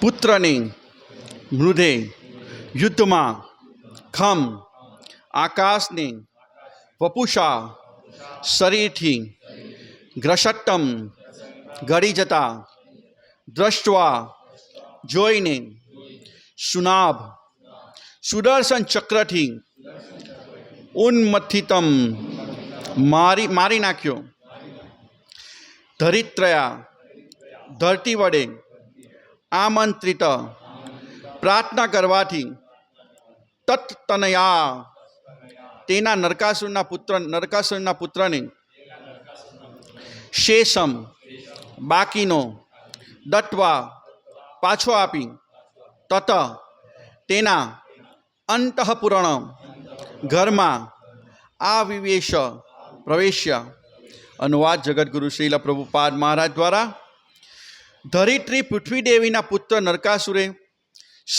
પુત્રની મૃદે યુદ્ધમાં ખમ આકાશની વપુષા શરીરથી ગ્રસટ્ટમ ગળી જતા દ્રષ્ટવા જોઈને સુનાભ સુદર્શન ચક્રથી ઉન્મથિતમ મારી મારી નાખ્યો ધરિત્રયા ધરતી વડે આમંત્રિત. પ્રાર્થના કરવાથી તત્તનયા તેના નરકાસુરના પુત્ર, નરકાસુરના પુત્રને શેષમ બાકીનો દત્વા પાછો આપી તત તેના અંતઃપૂરણ ઘરમાં આ વિવેશ પ્રવેશ્ય. અનુવાદ જગતગુરુ શ્રીલ પ્રભુપાદ મહારાજ દ્વારા ધરિત્રી પૃથ્વી દેવીના પુત્ર નરકાસુરે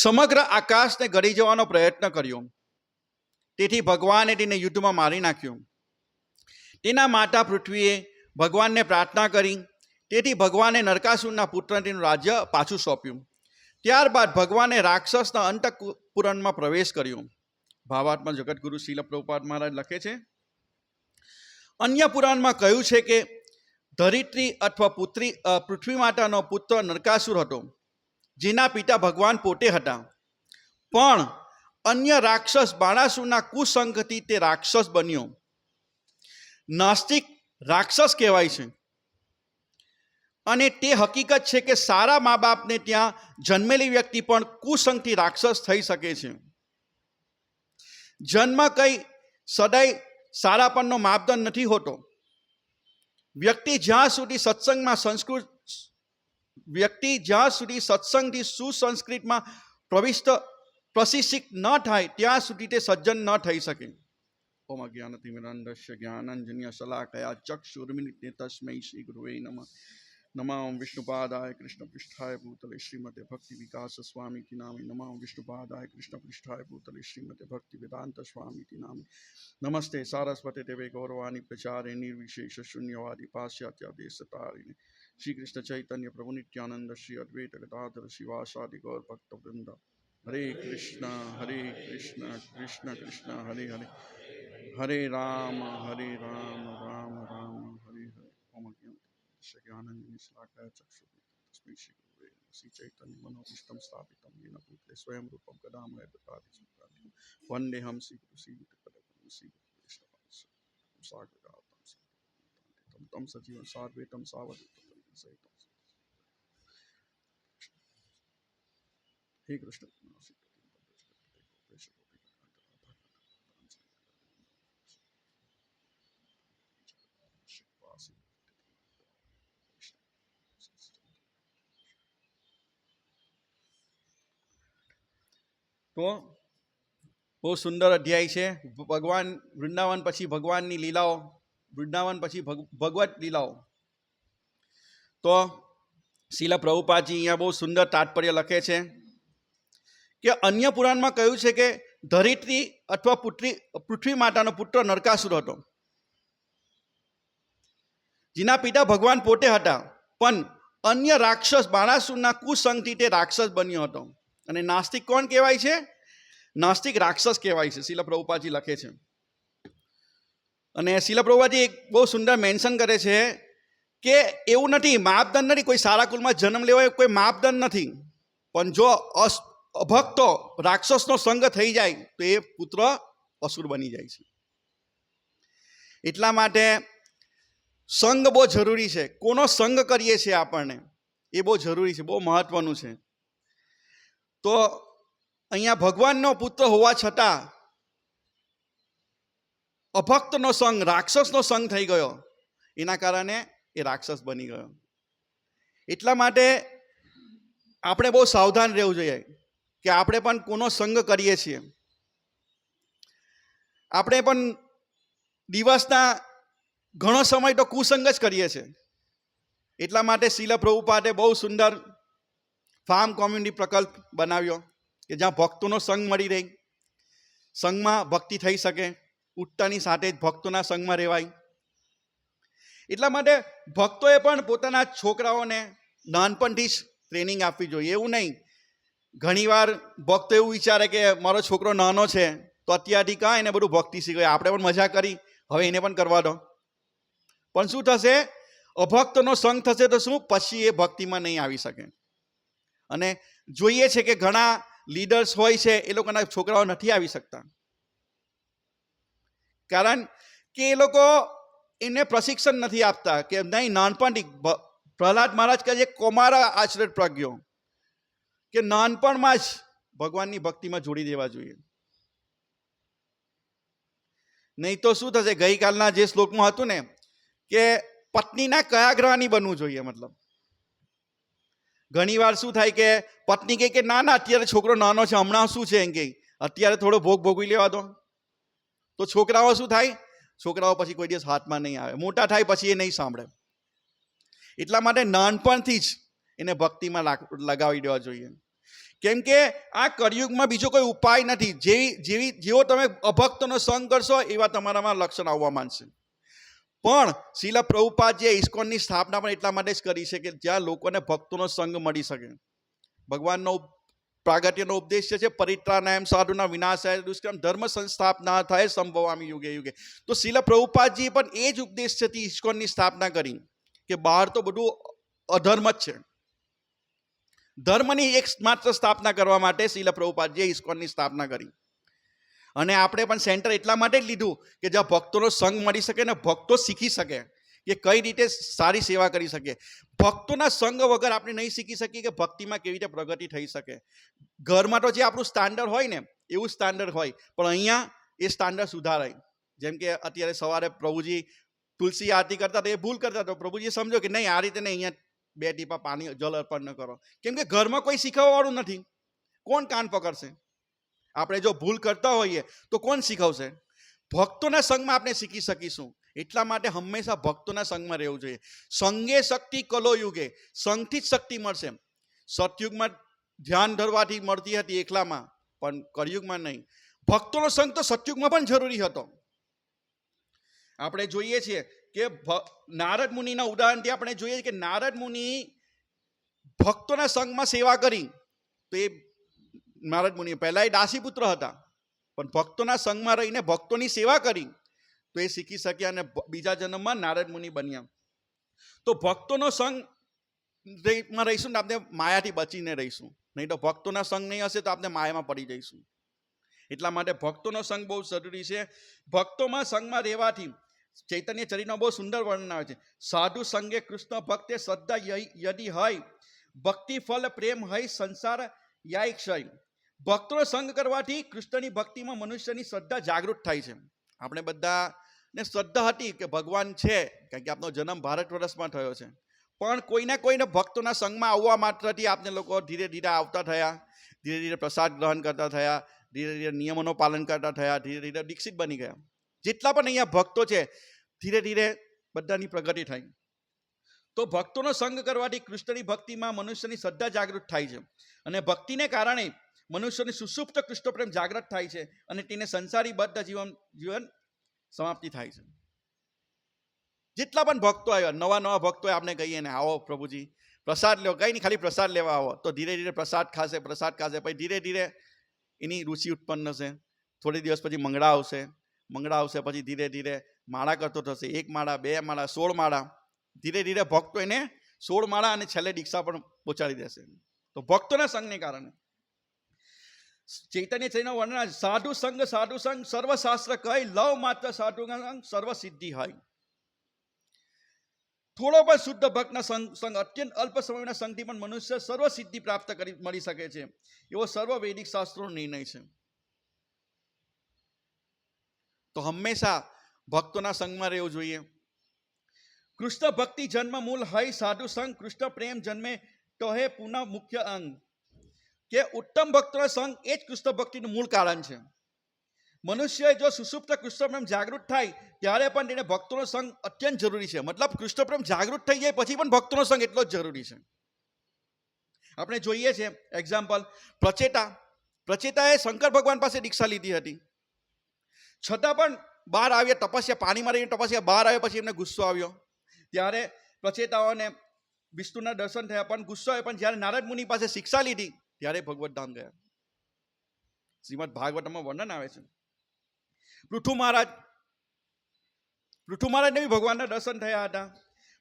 સમગ્ર આકાશને ગળી જવાનો પ્રયત્ન કર્યો. તેથી ભગવાને તેને યુદ્ધમાં મારી નાખ્યો. તેના માતા પૃથ્વીએ ભગવાનને પ્રાર્થના કરી. તેથી ભગવાને નરકાસુરના પુત્રને તેનું રાજ્ય પાછું સોંપ્યું. ત્યારબાદ ભગવાને રાક્ષસના અંતપુરણમાં પ્રવેશ કર્યો. ભાવાત્મા જગતગુરુ શીલ પ્રભુપાદ મહારાજ લખે છે, અન્ય પુરાણમાં કહ્યું છે કે ધરિત્રી અથવા પુત્રી પૃથ્વી માતાનો પુત્ર નરકાસુર હતો. જેના પિતા ભગવાન પોતે હતા. પણ અન્ય રાક્ષસ બાણાસુરના કુસંગથી તે રાક્ષસ બન્યો. નાસ્તિક રાક્ષસ કહેવાય છે. અને તે હકીકત છે કે સારા મા બાપને ત્યાં જન્મેલી વ્યક્તિ પણ કુસંગથી રાક્ષસ થઈ શકે છે. જન્મ કંઈ સદાય સારાપણનો માપદંડ નથી હોતો. વ્યક્તિ જ્યાં સુધી સત્સંગમાં સંસ્કૃત વ્યક્તિ જ્યાં સુધી સત્સંગથી સુસંસ્કૃતમાં પ્રવિષ્ટ પ્રશિક્ષિત ન થાય, ત્યાં સુધી તે સજ્જન ન થઈ શકે. ઓમ જ્ઞાનતિમિરંધસ્ય જ્ઞાનંજન્ય શલાકયા ચક્ષુર્મિલિતે તસ્મૈ શ્રી ગુરુવે નમઃ. નમામ વિષ્ણુપાદાય કૃષ્ણ પૃષ્ઠાય ભૂતલે શ્રીમતે ભક્તિ વિકાસ સ્વામી નામે નમામ વિષ્ણુપાદાય કૃષ્ણ પૃષ્ઠાય ભૂતલે શ્રીમતે ભક્તિ વેદાંત સ્વામી નામે નમસ્તે સારસ્વતે દેવે ગૌરવાની પ્રચારે નિર્વિશેષ શૂન્યવાદી પાશ્ચાત્ય દેશતારિણે શ્રી કૃષ્ણ ચૈતન્ય પ્રભુ નિત્યાનંદ શ્રી અદ્વૈત ગદાધર શિવાસાદિ ગૌર ભક્ત વૃંદ હરે કૃષ્ણ હરે કૃષ્ણ કૃષ્ણ કૃષ્ણ હરે હરે હરે રામ હરે રામ રામ शज्ञानं निश्लाघ्राचक्षुः तस्मै श्रीगुरुवे श्रीचैतन्यमनोभीष्टं स्थापितं येन भूते स्वयं रूपं कदामय दत्तादिसूत्रादिकं वन्देऽहं श्रीगुरुसीयुतपदकं श्रीगुरुवैष्णवं सागरगावतं श्रीतं तं सजीवं साद्वैतं सावधूतं सहितं हे कृष्ण તો બહુ સુંદર અધ્યાય છે. ભગવાન વૃંદાવન પછી ભગવાનની લીલાઓ, વૃંદાવન પછી ભગ- ભગવત લીલાઓ. તો શીલા પ્રભુપાદજી અહીંયા બહુ સુંદર તાત્પર્ય લખે છે કે અન્ય પુરાણમાં કહ્યું છે કે ધરિત્રી અથવા પુત્રી, પૃથ્વી માતાનો પુત્ર નરકાસુર હતો. જેના પિતા ભગવાન પોતે હતા, પણ અન્ય રાક્ષસ બાણાસુરના કુસંગથી તે રાક્ષસ બન્યો હતો. અને નાસ્તિક કોણ કહેવાય છે? નાસ્તિક રાક્ષસ કહેવાય છે, શીલ પ્રભુપાજી લખે છે. અને શીલ પ્રભુપાજી એક બહુ સુંદર મેન્શન કરે છે કે એવું નથી, માપદંડ નથી, કોઈ સારા કુલમાં જન્મ લેવો એ કોઈ માપદંડ નથી. પણ જો અસ, અભક્તો રાક્ષસનો સંગ થઈ જાય, તો એ પુત્ર અસુર બની જાય છે. એટલા માટે સંગ બહુ જરૂરી છે. કોનો સંગ કરીએ છીએ આપણને? એ બહુ જરૂરી છે, બહુ મહત્વનું છે. તો અહીંયા ભગવાનનો પુત્ર હોવા છતાં અભક્તનો સંગ, રાક્ષસનો સંગ થઈ ગયો. એના કારણે એ રાક્ષસ બની ગયો. એટલા માટે આપણે બહુ સાવધાન રહેવું જોઈએ કે આપણે પણ કોનો સંગ કરીએ છીએ. આપણે પણ દિવસના ઘણો સમય તો કુસંગ જ કરીએ છીએ. એટલા માટે શીલ પ્રભુપાદે બહુ સુંદર ફાર્મ કોમ્યુનિટી પ્રકલ્પ બનાવ્યો કે જ્યાં ભક્તોનો સંગ મળી રહે. સંઘમાં ભક્તિ થઈ શકે, ઉઠતાની સાથે જ ભક્તોના સંઘમાં રહેવાય. એટલા માટે ભક્તોએ પણ પોતાના છોકરાઓને નાનપણથી જ ટ્રેનિંગ આપવી જોઈએ. એવું નહીં. ઘણીવાર ભક્તો એવું વિચારે કે મારો છોકરો નાનો છે, તો અત્યારથી કાં એને બધું ભક્તિ શીખવે. આપણે પણ મજા કરી, હવે એને પણ કરવા દો. પણ શું થશે? અભક્તનો સંગ થશે તો શું? પછી એ ભક્તિમાં નહીં આવી શકે. અને જોઈએ છે કે ઘણા લીડર્સ હોય છે, એ લોકોના છોકરાઓ નથી આવી શકતા. કારણ કે એ લોકો એને પ્રશિક્ષણ નથી આપતા કે નહીં, નાનપણથી પ્રહલાદ મહારાજ કહે છે, કોમારા આશ્રય પ્રજ્ઞો કે નાનપણમાં જ ભગવાનની ભક્તિમાં જોડી દેવા જોઈએ. નહીં તો શું થશે? ગઈકાલના જે શ્લોકમાં હતું ને, કે પત્નીના કયા ગ્રહની બનવું જોઈએ, મતલબ. ઘણીવાર શું થાય કે પત્ની કહે કે, ના ના, અત્યારે છોકરો નાનો છે, હમણાં શું છે? એમ કે અત્યારે થોડો ભોગ ભોગવી લેવા દો. તો છોકરાઓ શું થાય? છોકરાઓ પછી કોઈ દિવસ હાથમાં નહીં આવે. મોટા થાય પછી એ નહીં સાંભળે. એટલા માટે નાનપણથી જ એને ભક્તિમાં લાગ- લગાવી દેવા જોઈએ. કેમ કે આ કળિયુગમાં બીજો કોઈ ઉપાય નથી. જેવી જેવી, જેવો તમે અભક્તનો સંગ કરશો, એવા તમારામાં લક્ષણ આવવા માંડશે. પણ શીલા પ્રભુપાદજીએ ઇસ્કોનની સ્થાપના પણ એટલા માટે જ કરી છે કે જ્યાં લોકોને ભક્તોનો સંગ મળી શકે. ભગવાનનો પ્રાગટ્યનો ઉપદેશ છે પરિત્રાનાયમ સાધુના વિનાશાય દુષ્કર્મ, ધર્મ સંસ્થાપના થાય સંભવામી યુગે યુગે. તો શીલા પ્રભુપાદજીએ પણ એ જ ઉપદેશ છે ઇસ્કોનની સ્થાપના કરી, કે બહાર તો બધું અધર્મ જ છે. ધર્મની એક માત્ર સ્થાપના કરવા માટે શીલા પ્રભુપાદજીએ ઇસ્કોનની સ્થાપના કરી. અને આપણે પણ સેન્ટર એટલા માટે જ લીધું કે જ્યાં ભક્તોનો સંગ મળી શકે ને ભક્તો શીખી શકે, કે કઈ રીતે સારી સેવા કરી શકે. ભક્તોના સંગ વગર આપણે નહીં શીખી શકીએ કે ભક્તિમાં કેવી રીતે પ્રગતિ થઈ શકે. ઘરમાં તો જે આપણું સ્ટાન્ડર્ડ હોય ને, એવું સ્ટાન્ડર્ડ હોય, પણ અહીંયા એ સ્ટાન્ડર્ડ સુધારાય. જેમ કે અત્યારે સવારે પ્રભુજી તુલસી આરતી કરતા તો એ ભૂલ કરતા તો પ્રભુજી સમજો કે નહીં, આ રીતે નહીં, અહીંયા બે ટીપા પાણી જલ અર્પણ ન કરો. કેમ કે ઘરમાં કોઈ શીખવવાવાળું નથી. કોણ કાન પકડશે? આપણે જો ભૂલ કરતા હોઈએ, તો કોણ શીખવશે? ભક્તોના સંગમાં આપણે શીખી શકીશું. એટલા માટે હંમેશા ભક્તોના સંગમાં રહેવું જોઈએ. સંગે શક્તિ કલો યુગે સંગથી જ શક્તિ મળશે સતયુગમાં ધ્યાન ધરવાથી મળતી હતી એકલામાં, પણ કળિયુગમાં નહીં. ભક્તોનો સંગ તો સતયુગમાં પણ જરૂરી હતો. આપણે જોઈએ છીએ કે નારદ મુનિના ઉદાહરણથી આપણે જોઈએ કે નારદ મુનિ ભક્તોના સંગમાં સેવા કરી, તો એ નારદ મુનિ પહેલાં એ દાસીપુત્ર હતા, પણ ભક્તોના સંગમાં રહીને ભક્તોની સેવા કરી, તો એ શીખી શક્યા અને બીજા જન્મમાં નારદ મુનિ બન્યા. તો ભક્તોનો સંગમાં રહીશું ને આપણે માયાથી બચીને રહીશું. નહીં તો ભક્તોના સંગ નહીં હશે તો આપણે માયામાં પડી જઈશું. એટલા માટે ભક્તોનો સંગ બહુ જરૂરી છે. ભક્તોમાં સંગમાં રહેવાથી ચૈતન્ય ચરિત્રમાં બહુ સુંદર વર્ણન આવે છે. સાધુ સંગે કૃષ્ણ ભક્તે શ્રદ્ધા યદિ હોય ભક્તિ ફલ પ્રેમ હૈ સંસાર યાય ક્ષય ભક્તોનો સંગ કરવાથી કૃષ્ણની ભક્તિમાં મનુષ્યની શ્રદ્ધા જાગૃત થાય છે. આપણે બધાને શ્રદ્ધા હતી કે ભગવાન છે, કારણ કે આપનો જન્મ ભારત વર્ષમાં થયો છે. પણ કોઈને કોઈને ભક્તોના સંગમાં આવવા માત્રથી આપને લોકો ધીરે ધીરે આવતા થયા, ધીરે ધીરે પ્રસાદ ગ્રહણ કરતા થયા, ધીરે ધીરે નિયમોનું પાલન કરતા થયા, ધીરે ધીરે દીક્ષિત બની ગયા. જેટલા પણ અહીંયા ભક્તો છે, ધીરે ધીરે બધાની પ્રગતિ થઈ. તો ભક્તોનો સંગ કરવાથી કૃષ્ણની ભક્તિમાં મનુષ્યની શ્રદ્ધા જાગૃત થાય છે. અને ભક્તિને કારણે મનુષ્યની સુસુપ્ત કૃષ્ણ જાગ્રત થાય છે અને તેને સંસારી બદ્ધ જીવન જીવન સમાપ્તિ થાય છે. જેટલા પણ ભક્તો આવ્યા, નવા નવા ભક્તો આપણે કહીએ ને, આવો પ્રભુજી, પ્રસાદ લો કંઈ નહીં, ખાલી પ્રસાદ લેવા આવો. તો ધીરે ધીરે પ્રસાદ ખાશે પ્રસાદ ખાશે. પછી ધીરે ધીરે એની રુચિ ઉત્પન્ન થશે. થોડી દિવસ પછી મંગળા આવશે. મંગળા આવશે પછી ધીરે ધીરે માળા કરતો થશે. એક માળા, બે માળા, સોળ માળા. ધીરે ધીરે ભક્તો એને સોળ માળા અને છેલ્લે દીક્ષા પણ પહોંચાડી દેશે. તો ભક્તોના સંઘને કારણે ચૈતન્ય ચૈતન્ય વર્ણન સાધુ સંગ સાધુ સંઘ સર્વશાસ્ત્ર કહી લવ માત્ર સાધુ સંઘ સર્વ સિદ્ધિ હોય થોડો પણ શુદ્ધ ભક્તના સંગ અત્યંત અલ્પ સમયના સંઘથી પણ મનુષ્ય સર્વ સિદ્ધિ પ્રાપ્ત કરી મળી શકે છે એવો સર્વ વૈદિક શાસ્ત્રોનો નિર્ણય છે તો હંમેશા ભક્તોના સંઘમાં રહેવું જોઈએ કૃષ્ણ ભક્તિ જન્મ મૂળ હૈ સાધુ સંઘ કૃષ્ણ પ્રેમ જન્મે તો હે પુનઃ મુખ્ય અંગ કે ઉત્તમ ભક્તોનો સંગ એ જ કૃષ્ણ ભક્તિનું મૂળ કારણ છે. મનુષ્ય જો સુસુપ્ત કૃષ્ણ પ્રેમ જાગૃત થાય, ત્યારે પણ તેને ભક્તોનો સંગ અત્યંત જરૂરી છે. મતલબ કૃષ્ણ પ્રેમ જાગૃત થઈ જાય પછી પણ ભક્તોનો સંગ એટલો જ જરૂરી છે. આપણે જોઈએ છે એક્ઝામ્પલ પ્રચેતા. પ્રચેતાએ શંકર ભગવાન પાસે દીક્ષા લીધી હતી. છતાં પણ બહાર આવ્યા, તપસ્યા, પાણીમાં રહીને તપસ્યા, બહાર આવ્યા પછી એમને ગુસ્સો આવ્યો. ત્યારે પ્રચેતાઓને વિષ્ણુના દર્શન થયા, પણ ગુસ્સો આવ્યો. પણ જ્યારે નારદ મુનિ પાસે શિક્ષા લીધી ત્યારે ભગવત ધામ ગયા. શ્રીમદ ભાગવતમાં વર્ણન આવે છે. પૃથુ મહારાજ પૃથુ મહારાજને બી ભગવાનના દર્શન થયા હતા.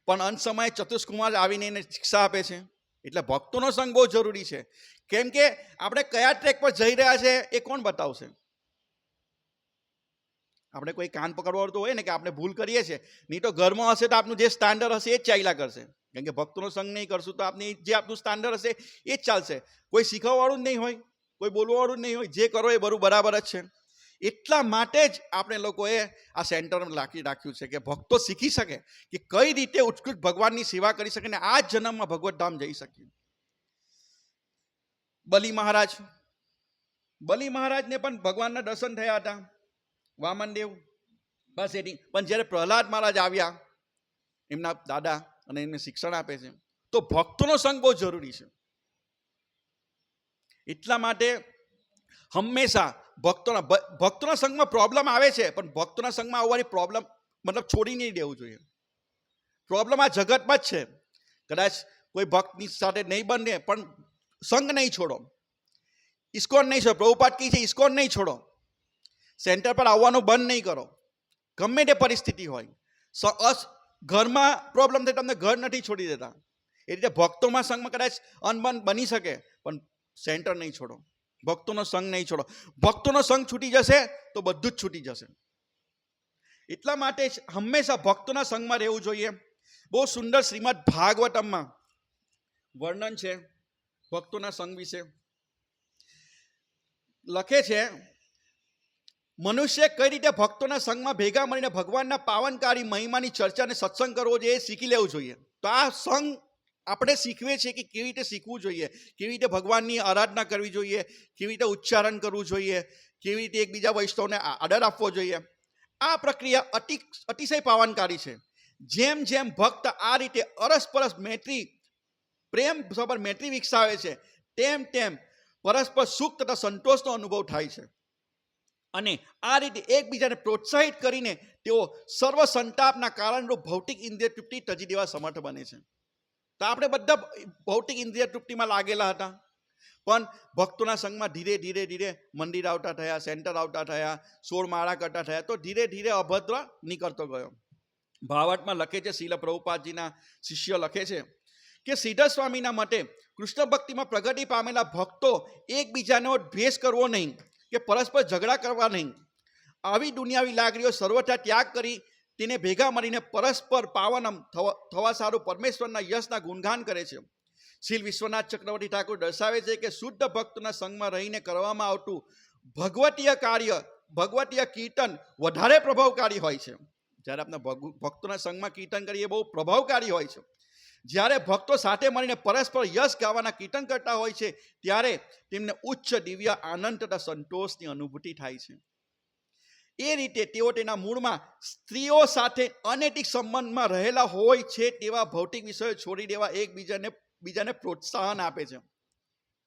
પણ અંત સમયે ચતુષ્કુમાર આવીને એને શિક્ષા આપે છે. એટલે ભક્તોનો સંગ બહુ જરૂરી છે. કેમ કે આપણે કયા ટ્રેક પર જઈ રહ્યા છે એ કોણ બતાવશે? આપણે કોઈ કાન પકડવા તો હોય ને કે આપણે ભૂલ કરીએ છીએ, નહીં તો ઘરમાં હશે તો આપનું જે સ્ટાન્ડર્ડ હશે એ જ ચાલ્યા કરશે. કેમ કે ભક્તોનો સંગ નહીં કરશું તો આપની જે આપનું સ્ટાન્ડર્ડ હશે એ જ ચાલશે. કોઈ શીખવવાવાળું જ નહીં હોય, કોઈ બોલવાવાળું જ નહીં હોય, જે કરો એ બરું બરાબર જ છે. એટલા માટે જ આપણે લોકોએ આ સેન્ટર રાખી રાખ્યું છે કે ભક્તો શીખી શકે કે કઈ રીતે ઉત્કૃષ્ટ ભગવાનની સેવા કરી શકે ને આ જન્મમાં ભગવત ધામ જઈ શકીએ બલી મહારાજ, બલી મહારાજને પણ ભગવાનના દર્શન થયા હતા. વામનદેવ બસ એની, પણ જ્યારે પ્રહલાદ મહારાજ આવ્યા, એમના દાદા અને એમને શિક્ષણ આપે છે, તો ભક્તોનો સંગ બહુ જરૂરી છે. એટલા માટે હંમેશા ભક્તોના ભક્તોના સંઘમાં પ્રોબ્લેમ આવે છે, પણ ભક્તોના સંઘમાં આવવાની પ્રોબ્લેમ મતલબ છોડી નહીં દેવું જોઈએ. પ્રોબ્લેમ આ જગતમાં જ છે. કદાચ કોઈ ભક્તની સાથે નહીં બને, પણ સંઘ નહીં છોડો. ઇસ્કોન નહીં છોડો. પ્રભુપાત કહે છે ઇસ્કોન નહીં છોડો. સેન્ટર પર આવવાનું બંધ નહીં કરો. ગમે તે પરિસ્થિતિ હોય. અસ, ઘરમાં પ્રોબ્લેમ થાય તમને ઘર નથી છોડી દેતા. એ રીતે ભક્તોમાં સંઘમાં કદાચ અનબન બની શકે, પણ સેન્ટર નહીં છોડો. ભક્તોનો સંઘ નહીં છોડો. ભક્તોનો સંઘ છૂટી જશે તો બધું જ છૂટી જશે. એટલા માટે જ હંમેશા ભક્તોના સંઘમાં રહેવું જોઈએ. બહુ સુંદર શ્રીમદ ભાગવતમમાં વર્ણન છે ભક્તોના સંઘ વિશે. લખે છે મનુષ્ય કઈ રીતે ભક્તોના સંઘમાં ભેગા મળીને ભગવાનના પાવનકારી મહિમાની ચર્ચા અને સત્સંગ કરવો જોઈએ એ શીખી લેવું જોઈએ. તો આ સંઘ આપણે શીખવે છે કે કેવી રીતે શીખવું જોઈએ, કેવી રીતે ભગવાનની આરાધના કરવી જોઈએ, કેવી રીતે ઉચ્ચારણ કરવું જોઈએ, કેવી રીતે એકબીજા વૈષ્ણવને આદર આપવો જોઈએ. આ પ્રક્રિયા અતિ અતિશય પાવનકારી છે. જેમ જેમ ભક્ત આ રીતે અરસપરસ મૈત્રી, પ્રેમ સબર મૈત્રી વિકસાવે છે, તેમ તેમ પરસ્પર સુખ તથા સંતોષનો અનુભવ થાય છે. અને આ રીતે એકબીજાને પ્રોત્સાહિત કરીને તેઓ સર્વ સંતાપના કારણરૂપ ભૌતિક ઇન્દ્રિય તૃપ્તિ તજી દેવા સમર્થ બને છે. તો આપણે બધા ભૌતિક ઇન્દ્રિય તૃપ્તિમાં લાગેલા હતા. પણ ભક્તોના સંઘમાં ધીરે ધીરે ધીરે મંદિર આવતા થયા, સેન્ટર આવતા થયા, સોળ માળા કરતા થયા, તો ધીરે ધીરે અભદ્ર નીકળતો ગયો. ભાવટમાં લખે છે, શીલ પ્રભુપાદજીના શિષ્ય લખે છે કે સિદ્ધ સ્વામીના મતે કૃષ્ણ ભક્તિમાં પ્રગતિ પામેલા ભક્તો એકબીજાનો દ્વેષ કરવો નહીં. કે પરસ્પર ઝઘડા કરવા નહીં. આવી દુનિયાવી લાગણીઓ સર્વથા ત્યાગ કરી તેને ભેગા મળીને પરસ્પર પાવનમ થવા સારું પરમેશ્વરના યશના ગુણગાન કરે છે. શ્રી વિશ્વનાથ ચક્રવર્તી ઠાકુર દર્શાવે છે કે શુદ્ધ ભક્તના સંગમાં રહીને કરવામાં આવતું ભગવતીય કાર્ય, ભગવતીય કીર્તન વધારે પ્રભાવકારી હોય છે. જ્યારે આપણે ભક્તોના સંગમાં કીર્તન કરીએ બહુ પ્રભાવકારી હોય છે. જ્યારે ભક્તો સાથે મળીને પરસ્પર યશ ગાવાના કીર્તન કરતા હોય છે, ત્યારે તેમને ઉચ્ચ દિવ્ય આનંદ તથા સંતોષની અનુભૂતિ થાય છે. એ રીતે તેઓ તેના મૂળમાં સ્ત્રીઓ સાથે અનૈતિક સંબંધમાં રહેલા હોય છે તેવા ભૌતિક વિષયો છોડી દેવા એકબીજાને, બીજાને પ્રોત્સાહન આપે છે.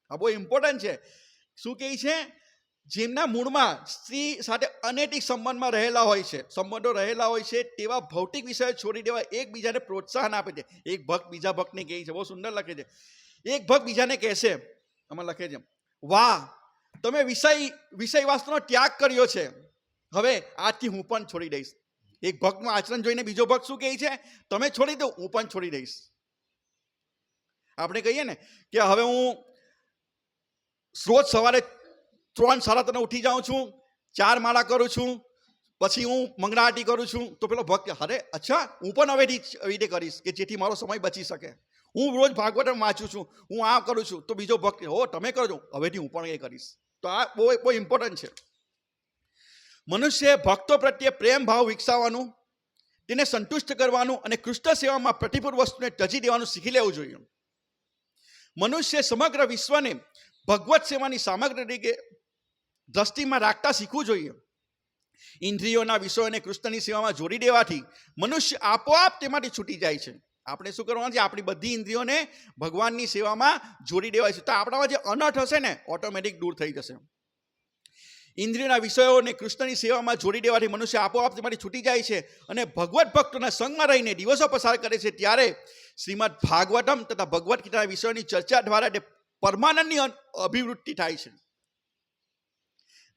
આ બહુ ઇમ્પોર્ટન્ટ છે. શું કહે છે? જેમના મૂળમાં સ્ત્રી સાથે અનૈતિક સંબંધમાં રહેલા હોય છે, સંબંધો રહેલા હોય છે, તેવા ભૌતિક વિષયો છોડી દેવા એકબીજાને પ્રોત્સાહન આપે છે. એક ભક્ત બીજા ભક્તને કહે છે, બહુ સુંદર લખે છે. એક ભક્ત બીજાને કહેશે આમાં લખે છે, વાહ, તમે વિષય વિષય વાસ્તુનો ત્યાગ કર્યો છે. હવે આજથી હું પણ છોડી દઈશ. એક ભક્તનું આચરણ જોઈને બીજો ભક્ત શું કહે છે, તમે છોડી દો, હું પણ છોડી દઈશ. આપણે કહીએ ને કે હવે હું રોજ સવારે ત્રણ સાડા ત્રણે ઉઠી જાઉં છું, ચાર માળા કરું છું, પછી હું મંગળા કરું છું. તો પેલો ભક્ત અરે, અચ્છા, હું પણ હવે રીતે કરીશ કે જેથી મારો સમય બચી શકે. હું રોજ ભાગવત વાંચું છું, હું આ કરું છું. તો બીજો ભક્ત હો, તમે કરજો હવેથી હું પણ એ કરીશ. તો આ બહુ બહુ ઇમ્પોર્ટન્ટ છે. મનુષ્ય ભક્તો પ્રત્યે પ્રેમ ભાવ વિકસાવવાનું, તેને સંતુષ્ટ કરવાનું અને કૃષ્ણ સેવામાં પ્રતિપૂર્વ વસ્તુને ટજી દેવાનું શીખી લેવું જોઈએ. મનુષ્ય સમગ્ર વિશ્વને ભગવત સેવાની સામગ્રી તરીકે દ્રષ્ટિમાં રાખતા શીખવું જોઈએ. ઇન્દ્રિયોના વિષયોને કૃષ્ણની સેવામાં જોડી દેવાથી મનુષ્ય આપોઆપ તેમાંથી છૂટી જાય છે. આપણે શું કરવાનું છે? આપણી બધી ઇન્દ્રિયોને ભગવાનની સેવામાં જોડી દેવાય છે. તો આપણામાં જે અનર્થ હશે ને, ઓટોમેટિક દૂર થઈ જશે. ઇન્દ્રિયોના વિષયોને કૃષ્ણની સેવામાં જોડી દેવાથી મનુષ્ય આપોઆપ તેમાંથી છૂટી જાય છે અને ભગવત ભક્તોના સંગમાં રહીને દિવસો પસાર કરે છે. ત્યારે શ્રીમદ ભાગવતમ તથા ભગવદ્ ગીતાના વિષયોની ચર્ચા દ્વારા પરમાનંદની અભિવૃત્તિ થાય છે.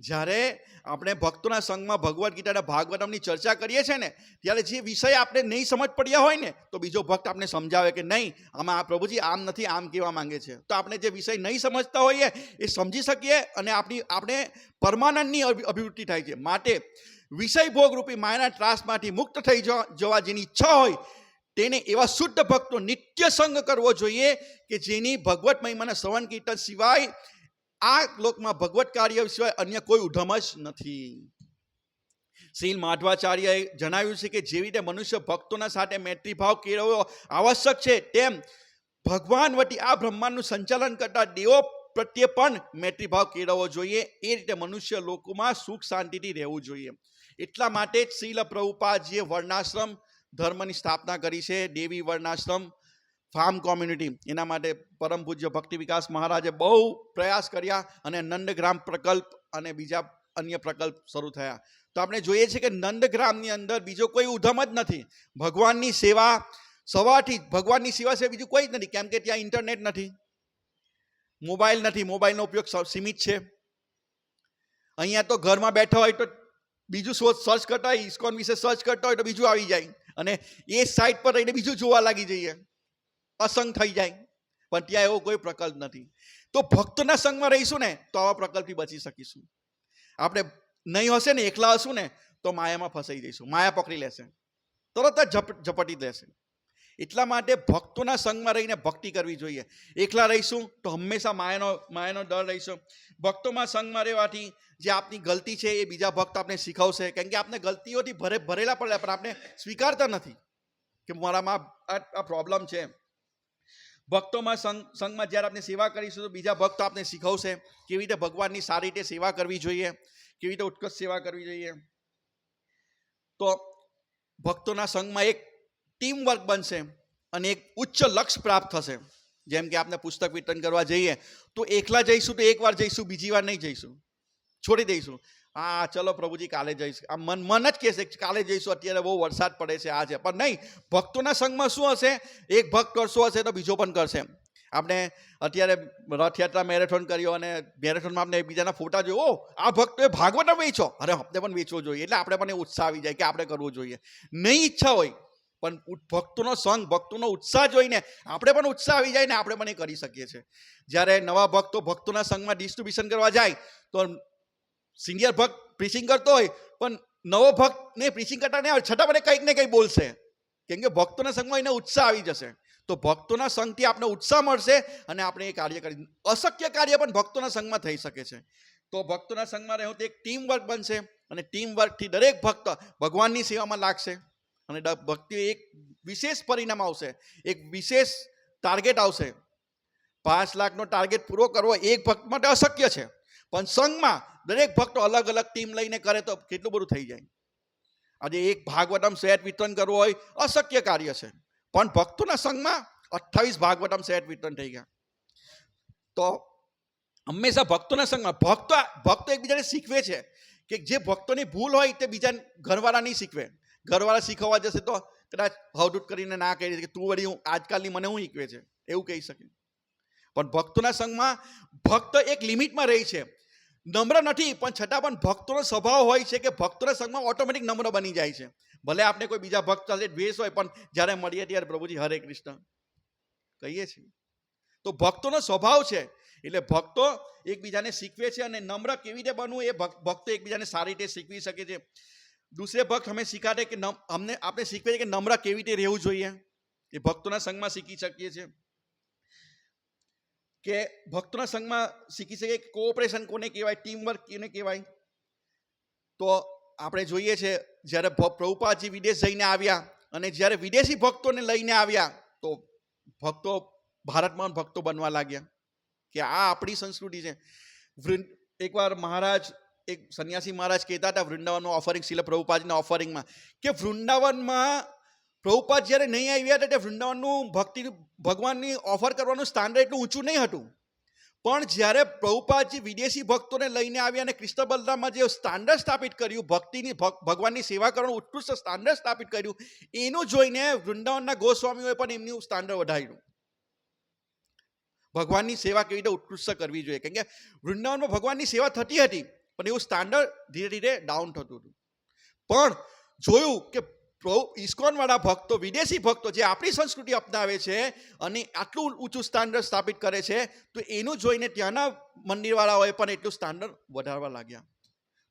જ્યારે આપણે ભક્તોના સંઘમાં ભગવદ્ ગીતાના ભાગવતમની ચર્ચા કરીએ છીએ ને, ત્યારે જે વિષય આપણે નહીં સમજ પડ્યા હોય ને, તો બીજો ભક્ત આપણે સમજાવે કે નહીં, આમાં આ પ્રભુજી આમ નથી, આમ કહેવા માંગે છે. તો આપણે જે વિષય નહીં સમજતા હોઈએ, એ સમજી શકીએ અને આપણી, આપણે પરમાનંદની અભિ- અભિવૃત્તિ થાય છે. માટે વિષય ભોગરૂપી માયાના ત્રાસમાંથી મુક્ત થઈ જવા જેની ઈચ્છા હોય, તેને એવા શુદ્ધ ભક્તો નિત્ય સંગ કરવો જોઈએ કે જેની ભગવત મહિમાના શ્રવણ કીર્તન સિવાય આ લોકમાં ભગવત કાર્ય સિવાય અન્ય કોઈ ઉધમ જ નથી. શીલ માધવાચાર્યએ જણાવ્યું છે કે જેવી રીતે મનુષ્ય ભક્તોના સાથે મૈત્રીભાવ કેળવવો આવશ્યક છે, તેમ ભગવાન વટી આ બ્રહ્માંડનું સંચાલન કરતા દેવો પ્રત્યે પણ મૈત્રીભાવ કેળવવો જોઈએ. એ રીતે મનુષ્ય લોકોમાં સુખ શાંતિથી રહેવું જોઈએ. એટલા માટે જ શીલ પ્રભુપાદજીએ વર્ણાશ્રમ ધર્મની સ્થાપના કરી છે. દેવી વર્ણાશ્રમ ફાર્મ કોમ્યુનિટી, એના માટે પરમ પૂજ્ય ભક્તિ વિકાસ મહારાજે બહુ પ્રયાસ કર્યા અને નંદગ્રામ પ્રકલ્પ અને બીજા અન્ય પ્રકલ્પ શરૂ થયા. તો આપણે જોઈએ છીએ કે નંદગ્રામની અંદર બીજો કોઈ ઉધમ જ નથી. ભગવાનની સેવા સવારથી, ભગવાનની સેવા સિવાય બીજું કોઈ જ નથી, કેમ કે ત્યાં ઇન્ટરનેટ નથી. મોબાઈલ નથી, મોબાઈલનો ઉપયોગ સીમિત છે. અહીંયા તો ઘરમાં બેઠા હોય તો બીજું સર્ચ કરતા હોય ઇસ્કોન વિશે સર્ચ કરતા હોય તો બીજું આવી જાય. અને એ સાઇટ પર રહીને બીજું જોવા લાગી જઈએ. અસંગ થઈ જાય. પણ ત્યાં એવો કોઈ પ્રકલ્પ નથી. તો ભક્તના સંગમાં રહીશું ને, તો આવા પ્રકલ્પથી બચી શકીશું. આપણે નહીં હશે ને, એકલા હશું ને, તો માયામાં ફસાઈ જઈશું. માયા પકડી લેશે. તરત જ ઝપ ઝપટી દેશે. એટલા માટે ભક્તોના સંગમાં રહીને ભક્તિ કરવી જોઈએ. એકલા રહીશું તો હંમેશા માયાનો માયાનો ડર રહીશું. ભક્તોમાં સંગમાં રહેવાથી જે આપની ગલતી છે એ બીજા ભક્ત આપણે શીખવશે. કેમ કે આપણે ગલતીઓથી ભરે, ભરેલા પડ્યા, પણ આપણે સ્વીકારતા નથી. કે મારામાં આ પ્રોબ્લેમ છે ભક્તોમાં સંઘ સંઘમાં જ્યારે આપણે સેવા કરીશું તો બીજા ભક્તો આપને શીખવશે કેવી રીતે ભગવાનની સારી રીતે સેવા કરવી જોઈએ, કેવી રીતે ઉત્કૃષ્ટ સેવા કરવી જોઈએ. તો ભક્તોના સંઘમાં એક ટીમ વર્ક બનશે અને એક ઉચ્ચ લક્ષ્ય પ્રાપ્ત થશે. જેમ કે આપણે પુસ્તક વિતરણ કરવા જઈએ તો એકલા જઈશું તો એકવાર જઈશું, બીજી વાર નહીં જઈશું. છોડી દઈશું. હા ચલો પ્રભુજી કાલે જઈશ. આ મન મન જ કહેશે કાલે જઈશું અત્યારે બહુ વરસાદ પડે છે આ છે. પણ નહીં ભક્તોના સંઘમાં શું હશે? એક ભક્ત કરશો હશે તો બીજો પણ કરશે આપણે અત્યારે રથયાત્રા મેરેથોન કર્યો અને મેરેથોનમાં આપણે એકબીજાના ફોટા જોયો. "ઓ, આ ભક્તોએ ભાગવત વેચો અરે આપણે પણ વેચવો જોઈએ. એટલે આપણે પણ એ ઉત્સાહ આવી જાય કે આપણે કરવું જોઈએ. નહીં ઈચ્છા હોય પણ ભક્તોનો સંઘ ભક્તોનો ઉત્સાહ જોઈને આપણે પણ ઉત્સાહ આવી જાય ને આપણે પણ એ કરી શકીએ છીએ. જ્યારે નવા ભક્તો ભક્તોના સંઘમાં ડિસ્ટ્રીબ્યુશન કરવા જાય તો સિનિયર ભક્ત પ્રિસિંગ કરતો હોય, પણ નવો ભક્ત ને પ્રીચિંગ કરતા નહીં આવે, છતાં પણ કંઈક ને કંઈક બોલશે. કેમ કે ભક્તોના સંઘમાં એને ઉત્સાહ આવી જશે. તો ભક્તોના સંઘથી આપણે ઉત્સાહ મળશે અને આપણે એ કાર્ય કરી, અશક્ય કાર્ય પણ ભક્તોના સંઘમાં થઈ શકે છે. તો ભક્તોના સંઘમાં રહેવું તો એક ટીમ વર્ક બનશે અને ટીમ વર્કથી દરેક ભક્ત ભગવાનની સેવામાં લાગશે અને ભક્તિ એક વિશેષ પરિણામ આવશે, એક વિશેષ ટાર્ગેટ આવશે. પાંચ લાખનો ટાર્ગેટ પૂરો કરવો એક ભક્ત માટે અશક્ય છે. પણ સંઘમાં દરેક ભક્તો અલગ અલગ ટીમ લઈને કરે તો કેટલું બધું થઈ જાય. આજે એક ભાગવતમ સેટ વિતરણ કરવું હોય, અશક્ય કાર્ય છે. પણ ભક્તોના સંઘમાં અઠ્ઠાવીસ ભાગવતમ સેટ વિતરણ થઈ ગયા. તો હંમેશા ભક્તોના સંઘમાં ભક્તો ભક્તો એકબીજાને શીખવે છે કે જે ભક્તોની ભૂલ હોય તે બીજા ઘરવાળા નહીં શીખવે. ઘરવાળા શીખવવા જશે તો કદાચ હવડૂટ કરીને ના કહી કે તું વળી હું, આજકાલની મને હું શીખવે છે? એવું કહી શકે. પણ ભક્તોના સંઘમાં ભક્ત એક લિમિટમાં રહી છે. નમ્ર નથી, પણ છતાં પણ ભક્તોનો સ્વભાવ હોય છે કે ભક્તોના સંગમાં ઓટોમેટિક નમ્ર બની જાય છે. ભલે આપણે કોઈ બીજા ભક્ત સાથે દ્વેષ હોય, પણ જ્યારે મળીએ ત્યારે પ્રભુજી હરે કૃષ્ણ કહીએ છીએ. તો ભક્તોનો સ્વભાવ છે, એટલે ભક્તો એકબીજાને શીખવે છે અને નમ્ર કેવી રીતે બનવું એ ભક્ત- એકબીજાને સારી રીતે શીખવી શકે છે. દૂસરે ભક્ત અમે શીખાડે કે અમને, આપણે શીખવે છે કે નમ્ર કેવી રીતે રહેવું જોઈએ? એ ભક્તોના સંગમાં શીખી શકીએ છીએ. કે ભક્તોના સંઘમાં શીખી શકીએ કે કોઓપરેશન કોને કહેવાય ટીમ વર્ક કોને કહેવાય? તો આપણે જોઈએ છે, જ્યારે પ્રભુપાદજી વિદેશ જઈને આવ્યા અને જ્યારે વિદેશી ભક્તોને લઈને આવ્યા, તો ભક્તો ભારતમાં ભક્તો બનવા લાગ્યા કે આ આપણી સંસ્કૃતિ છે. એકવાર મહારાજ, એક સંન્યાસી મહારાજ કહેતા હતા વૃંદાવનનું ઓફરિંગ શિલ પ્રભુપાદજીના ઓફરિંગમાં કે વૃંદાવનમાં પ્રભુપાદ જ્યારે નહીં આવ્યા હતા ત્યારે વૃંદાવનનું ભક્તિ ભગવાનની ઓફર કરવાનું સ્ટાન્ડર્ડ એટલું ઊંચું નહીં હતું. પણ જ્યારે પ્રભુપાદજી વિદેશી ભક્તોને લઈને આવ્યા અને કૃષ્ણ બલરામમાં જે સ્ટાન્ડર્ડ સ્થાપિત કર્યું, ભક્તિની ભક- ભગવાનની સેવા કરવાનું ઉત્કૃષ્ટ સ્ટાન્ડર્ડ સ્થાપિત કર્યું, એનું જોઈને વૃંદાવનના ગોસ્વામીઓએ પણ એમનું સ્ટાન્ડર્ડ વધાર્યું. ભગવાનની સેવા કેવી રીતે ઉત્કૃષ્ટ કરવી જોઈએ? કેમ કે વૃંદાવનમાં ભગવાનની સેવા થતી હતી, પણ એવું સ્ટાન્ડર્ડ ધીરે ધીરે ડાઉન થતું હતું. પણ જોયું કે ઇસ્કોનવાળા ભક્તો, વિદેશી ભક્તો જે આપણી સંસ્કૃતિ અપનાવે છે અને આટલું ઊંચું સ્ટાન્ડર્ડ સ્થાપિત કરે છે, તો એનું જોઈને ત્યાંના મંદિરવાળાઓએ પણ એટલું સ્ટાન્ડર્ડ વધારવા લાગ્યા.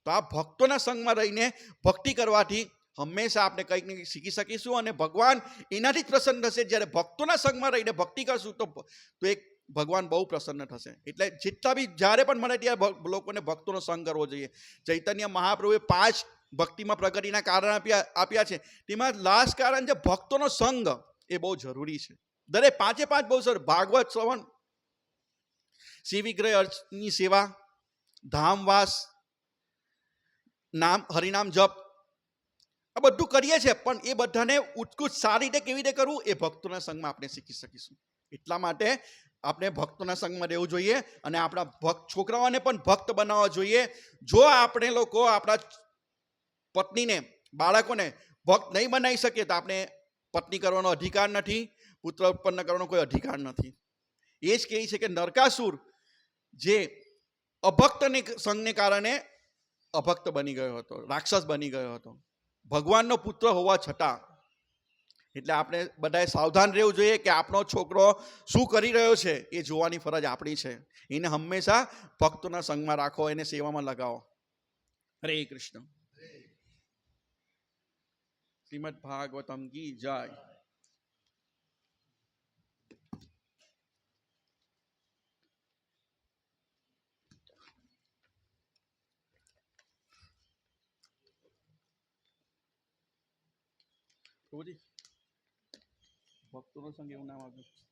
તો આ ભક્તોના સંગમાં રહીને ભક્તિ કરવાથી હંમેશા આપણે કંઈક ને કંઈક શીખી શકીશું અને ભગવાન એનાથી જ પ્રસન્ન થશે. જ્યારે ભક્તોના સંગમાં રહીને ભક્તિ કરશું તો તો એક ભગવાન બહુ પ્રસન્ન થશે. એટલે જેટલા બી જ્યારે પણ મળે ત્યારે લોકોને ભક્તોનો સંગ કરવો જોઈએ. ચૈતન્ય મહાપ્રભુએ પાંચ ભક્તિમાં પ્રગતિના કારણ આપ્યા આપ્યા છે. તેમાં લાસ્ટ કારણ છે ભક્તોનો સંગ. એ બહુ જરૂરી છે. દરેક પાંચે પાંચ બહુ સર, ભાગવત શ્રવણ શ્રી વિગ્રહ અર્ચની સેવા, ધામવાસ, નામ, હરિનામ જપ, આ બધું કરીએ છીએ. પણ એ બધાને ઉત્કૃષ્ટ સારી રીતે કેવી રીતે કરવું? એ ભક્તોના સંગમાં આપણે શીખી શકીશું. એટલા માટે આપણે ભક્તોના સંગમાં રહેવું જોઈએ અને આપણા ભક્ત છોકરાઓને પણ ભક્ત બનાવવા જોઈએ. જો આપણે લોકો આપણા પત્નીને, બાળકોને ભક્ત નહીં બનાવી શકીએ તો આપણે પત્ની કરવાનો અધિકાર નથી, પુત્ર ઉત્પન્ન કરવાનો કોઈ અધિકાર નથી. એ જ કહે છે કે નરકાસુર જે અભક્તને સંઘને કારણે અભક્ત બની ગયો હતો, રાક્ષસ બની ગયો હતો. ભગવાનનો પુત્ર હોવા છતાં એટલે આપણે બધાએ સાવધાન રહેવું જોઈએ કે આપણો છોકરો શું કરી રહ્યો છે એ જોવાની ફરજ આપણી છે. એને હંમેશા ભક્તોના સંગમાં રાખો, એને સેવામાં લગાવો. હરે કૃષ્ણ. શ્રીમદ ભાગવતમ કી જય. પ્રભુજી. ભક્તોનો સંગ એવું નામ આપ્યું